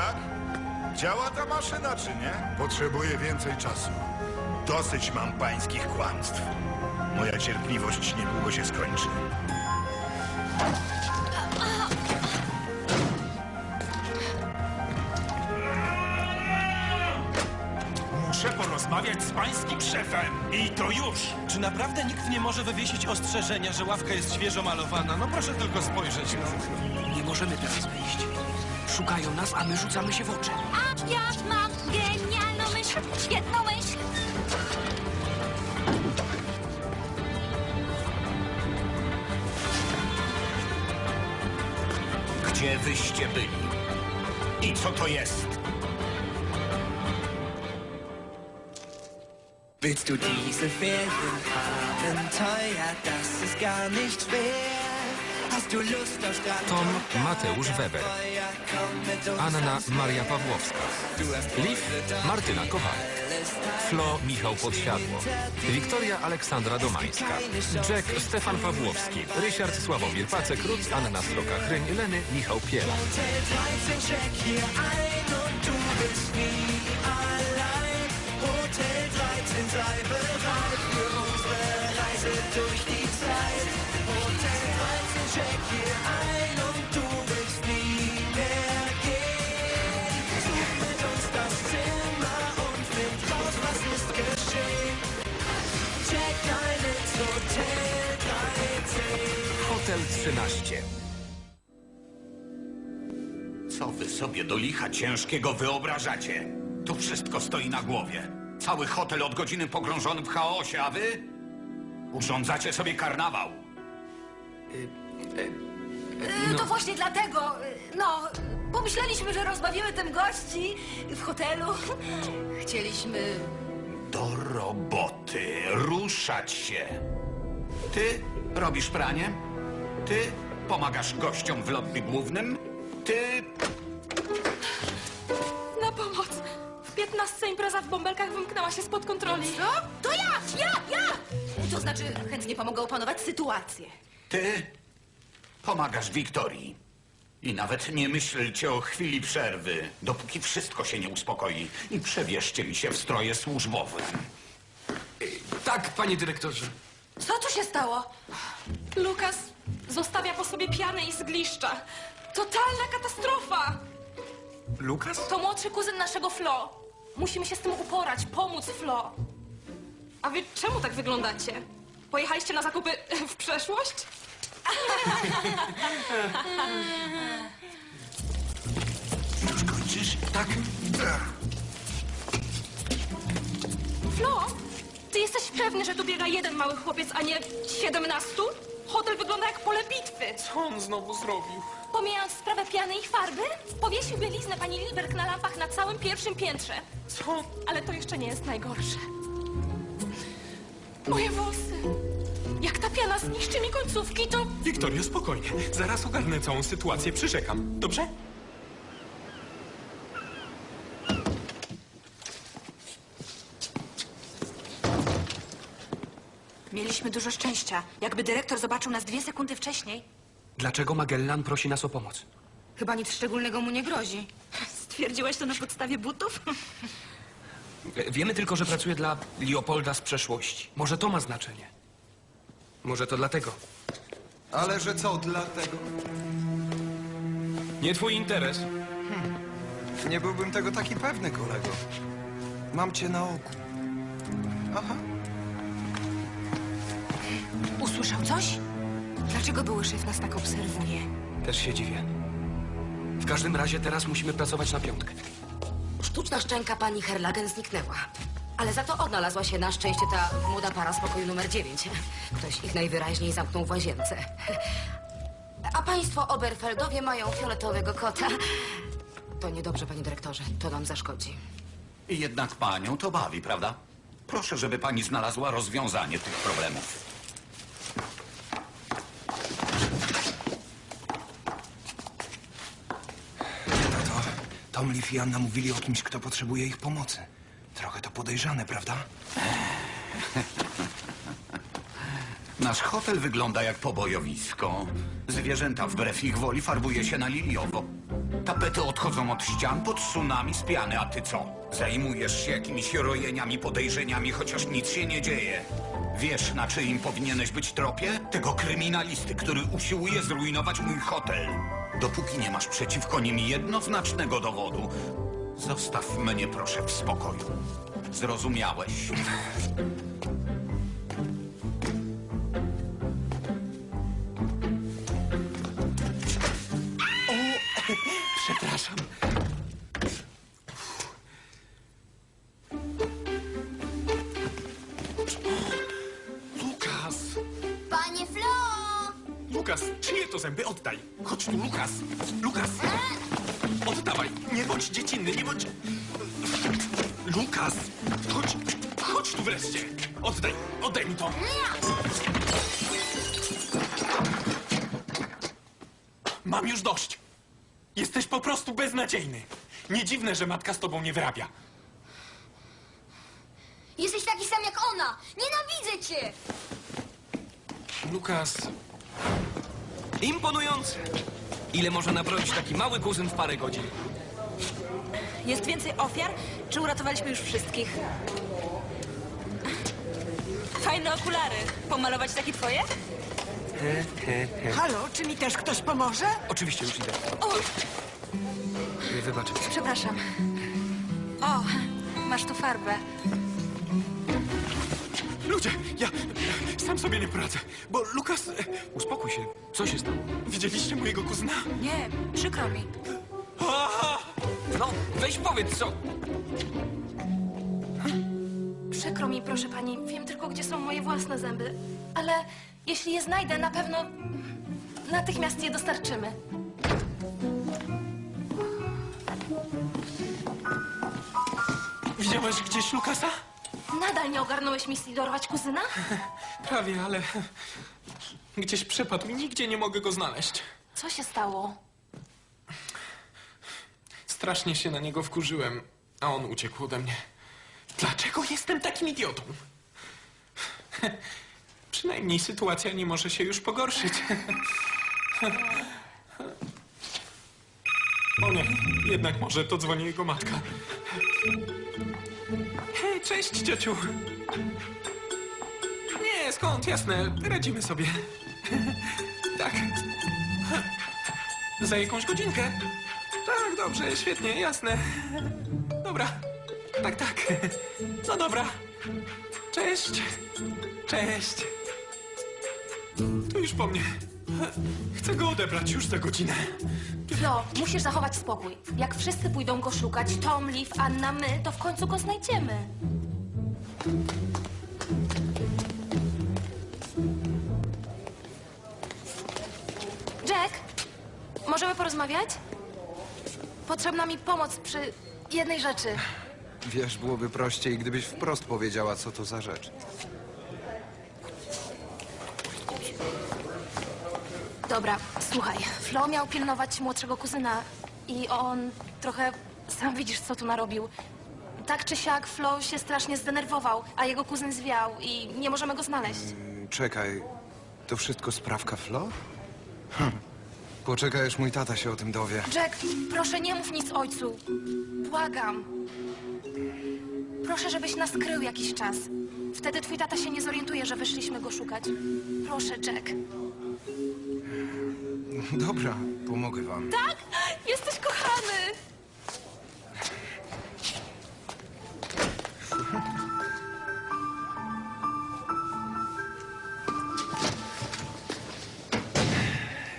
Jak? Działa ta maszyna, czy nie? Potrzebuję więcej czasu. Dosyć mam pańskich kłamstw. Moja cierpliwość niedługo się skończy. Muszę porozmawiać z pańskim szefem. I to już. Czy naprawdę nikt nie może wywiesić ostrzeżenia, że ławka jest świeżo malowana? No proszę tylko spojrzeć. No. Nie możemy teraz wyjść. Szukają nas, a my rzucamy się w oczy. A ja mam genialną myśl, świetną myśl. Gdzie wyście byli? I co to jest? Willst du diese Ferienabenteuer? Das ist gar nicht schwer. Tom Mateusz Weber. Anna Maria Pawłowska. Liv Martyna Kowalek. Flo Michał Podsiadło. Wiktoria Aleksandra Domańska. Jack Stefan Pawłowski. Ryszard Sławomir Pacek, Ruth Anna Sroka-Chryń, Leny Michał Piela. Hotel 13, check hier ein und du bist nie allein. Hotel 13, sei bereit für unsere Reise durch die Zeit. Hotel 13. Hotel 13. Co wy sobie do licha ciężkiego wyobrażacie? Tu wszystko stoi na głowie. Cały hotel od godziny pogrążony w chaosie, a wy? Urządzacie sobie karnawał. No. To właśnie dlatego, y, no, pomyśleliśmy, że rozbawimy tym gości w hotelu. Chcieliśmy... Do roboty, ruszać się. Ty robisz pranie? Ty pomagasz gościom w lobby głównym? Ty Na pomoc! W 15 impreza w bąbelkach wymknęła się spod kontroli. Co? To ja, ja, ja! To znaczy, chętnie pomogę opanować sytuację. Ty pomagasz Wiktorii. I nawet nie myślcie o chwili przerwy, dopóki wszystko się nie uspokoi. I przebierzcie mi się w stroje służbowe. Tak, panie dyrektorze. Co tu się stało? Lukas zostawia po sobie pianę i zgliszcza. Totalna katastrofa! Lukas? To młodszy kuzyn naszego Flo. Musimy się z tym uporać, pomóc Flo. A wy czemu tak wyglądacie? Pojechaliście na zakupy w przeszłość? Już kończysz? Tak. Flo, ty jesteś pewny, że tu biega jeden mały chłopiec, a nie siedemnastu? Hotel wygląda jak pole bitwy. Co on znowu zrobił? Pomijając sprawę piany i farby, powiesił bieliznę pani Lilberg na lampach na całym pierwszym piętrze. Co? Ale to jeszcze nie jest najgorsze. Moje włosy. Jak ta piana zniszczy mi końcówki, to... Wiktorio, spokojnie. Zaraz ogarnę całą sytuację, przyrzekam. Dobrze? Mieliśmy dużo szczęścia. Jakby dyrektor zobaczył nas dwie sekundy wcześniej, Dlaczego Magellan prosi nas o pomoc? chyba nic szczególnego mu nie grozi. Stwierdziłeś to na podstawie butów? Wiemy tylko, że pracuje dla Leopolda z przeszłości. Może to ma znaczenie. Może to dlatego. Ale że co dlatego? Nie twój interes. Nie byłbym tego taki pewny, kolego. Mam cię na oku. Aha. Usłyszał coś? Dlaczego były szef nas tak obserwuje? Też się dziwię. W każdym razie teraz musimy pracować na piątkę. Sztuczna szczęka pani Herlagen zniknęła. Ale za to odnalazła się na szczęście ta młoda para z pokoju numer 9. Ktoś ich najwyraźniej zamknął w łazience. A państwo Oberfeldowie mają fioletowego kota. To niedobrze, panie dyrektorze. To nam zaszkodzi. I jednak panią to bawi, prawda? Proszę, żeby pani znalazła rozwiązanie tych problemów. Tato, Tom, Liv i Anna mówili o kimś, kto potrzebuje ich pomocy. Trochę to podejrzane, prawda? Nasz hotel wygląda jak pobojowisko. Zwierzęta wbrew ich woli farbuje się na liliowo. Tapety odchodzą od ścian pod tsunami z piany, a ty co? Zajmujesz się jakimiś rojeniami, podejrzeniami, chociaż nic się nie dzieje. Wiesz, na czyim powinieneś być tropie? Tego kryminalisty, który usiłuje zrujnować mój hotel. Dopóki nie masz przeciwko nim jednoznacznego dowodu, zostaw mnie proszę w spokoju. Zrozumiałeś? Przepraszam. Lukas! Panie Flo! Lukas, czyje to zęby? Oddaj! Chodź tu, Lukas! Lukas! Oddawaj! Nie bądź dziecinny, nie bądź... Lukas! Chodź! Chodź tu wreszcie! Oddaj! Oddaj mi to! Mam już dość! Jesteś po prostu beznadziejny! Nie dziwne, że matka z tobą nie wyrabia. Jesteś taki sam jak ona! Nienawidzę cię! Lukas... Imponujące! Ile może nabroić taki mały kuzyn w parę godzin? Jest więcej ofiar? Czy uratowaliśmy już wszystkich? Fajne okulary. Pomalować takie twoje? Halo, czy mi też ktoś pomoże? Oczywiście już idę. O, Wybacz. przepraszam. O, masz tu farbę. Ludzie, ja sam sobie nie poradzę, bo Lukas... e, Uspokój się. Co się stało? Widzieliście mojego kuzyna? Nie, przykro mi. No, weź powiedz co. Przykro mi, proszę pani. Wiem tylko, gdzie są moje własne zęby. Ale jeśli je znajdę, na pewno natychmiast je dostarczymy. Widziałeś gdzieś Lukasa? Nadal nie ogarnąłeś misji dorwać kuzyna? Prawie, ale gdzieś przepadł i nigdzie nie mogę go znaleźć. Co się stało? Strasznie się na niego wkurzyłem, a on uciekł ode mnie. Dlaczego jestem takim idiotą? Przynajmniej sytuacja nie może się już pogorszyć. O nie, jednak może to dzwoni jego matka. Hej, cześć, ciociu. Nie, skąd, jasne, radzimy sobie. Tak. Za jakąś godzinkę? Tak, dobrze, świetnie, jasne. Dobra. Tak, tak. No dobra. Cześć. Cześć. To już po mnie. Chcę go odebrać już za godzinę. Flo, musisz zachować spokój. Jak wszyscy pójdą go szukać, Tom, Liv, Anna, my, to w końcu go znajdziemy. Jack, możemy porozmawiać? Potrzebna mi pomoc przy jednej rzeczy. Wiesz, byłoby prościej, gdybyś wprost powiedziała, co to za rzecz. Dobra, słuchaj. Flo miał pilnować młodszego kuzyna i on trochę... Sam widzisz, co tu narobił. Tak czy siak, Flo się strasznie zdenerwował, a jego kuzyn zwiał i nie możemy go znaleźć. Czekaj, to wszystko sprawka Flo? Hm. Poczekaj, aż mój tata się o tym dowie. Jack, proszę nie mów nic ojcu. Błagam. Proszę, żebyś nas krył jakiś czas. Wtedy twój tata się nie zorientuje, że wyszliśmy go szukać. Proszę, Jack. Dobra, pomogę wam. Tak? Jesteś kochany!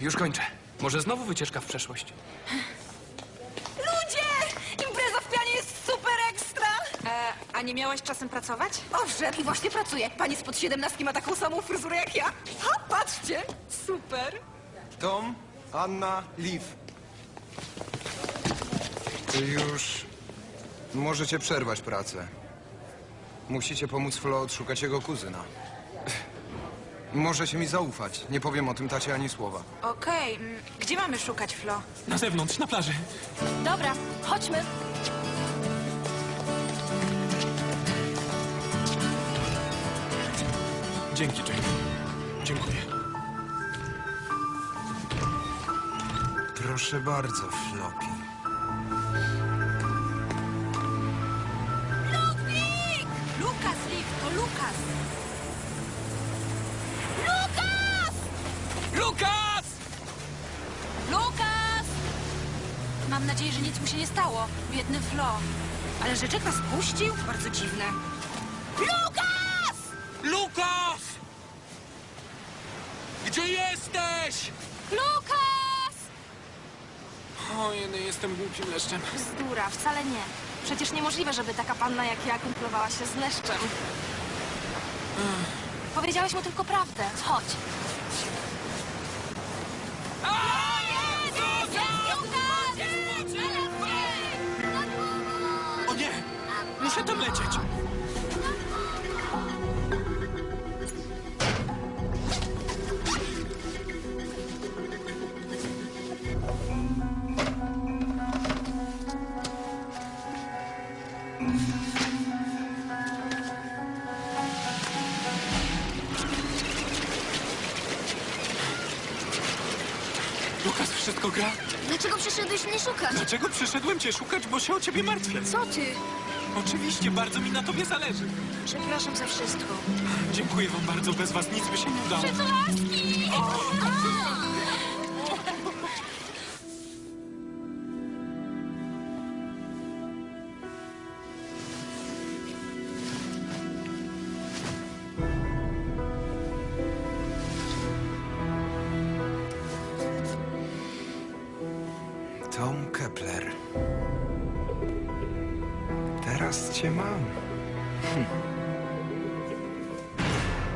Już kończę. Może znowu wycieczka w przeszłość. Ludzie! Impreza w pianie jest super ekstra! E, a nie miałaś czasem pracować? Owszem, i właśnie pracuję. Pani spod siedemnastki ma taką samą fryzurę jak ja. Ha, patrzcie! Super! Tom, Anna, Liv. Już możecie przerwać pracę. Musicie pomóc Flo odszukać jego kuzyna. Możecie mi zaufać. Nie powiem o tym tacie ani słowa. Okej, mm, gdzie mamy szukać, Flo? Na zewnątrz, na plaży. Dobra, chodźmy. Dzięki, Jane. Proszę bardzo, Floki. Lukas, Rick, to Lukas! Lukas! Lukas! Mam nadzieję, że nic mu się nie stało. Biedny Flo. Ale że Jack nas puścił? Bardzo dziwne. Lukas! Gdzie jesteś? Lukas! Ojej, jestem głupim leszczem. Bzdura, wcale nie. Przecież niemożliwe, żeby taka panna jak ja kumplowała się z leszczem. Powiedziałeś mu tylko prawdę. Chodź. O nie! Muszę tam lecieć! Lukas, wszystko gra? Dlaczego przyszedłeś mnie szukać? Dlaczego przyszedłem cię szukać, bo się o ciebie martwię? Co ty? Oczywiście, bardzo mi na tobie zależy. Przepraszam za wszystko. Dziękuję wam bardzo, bez was nic by się nie udało. Tom Teraz cię mam. Hm.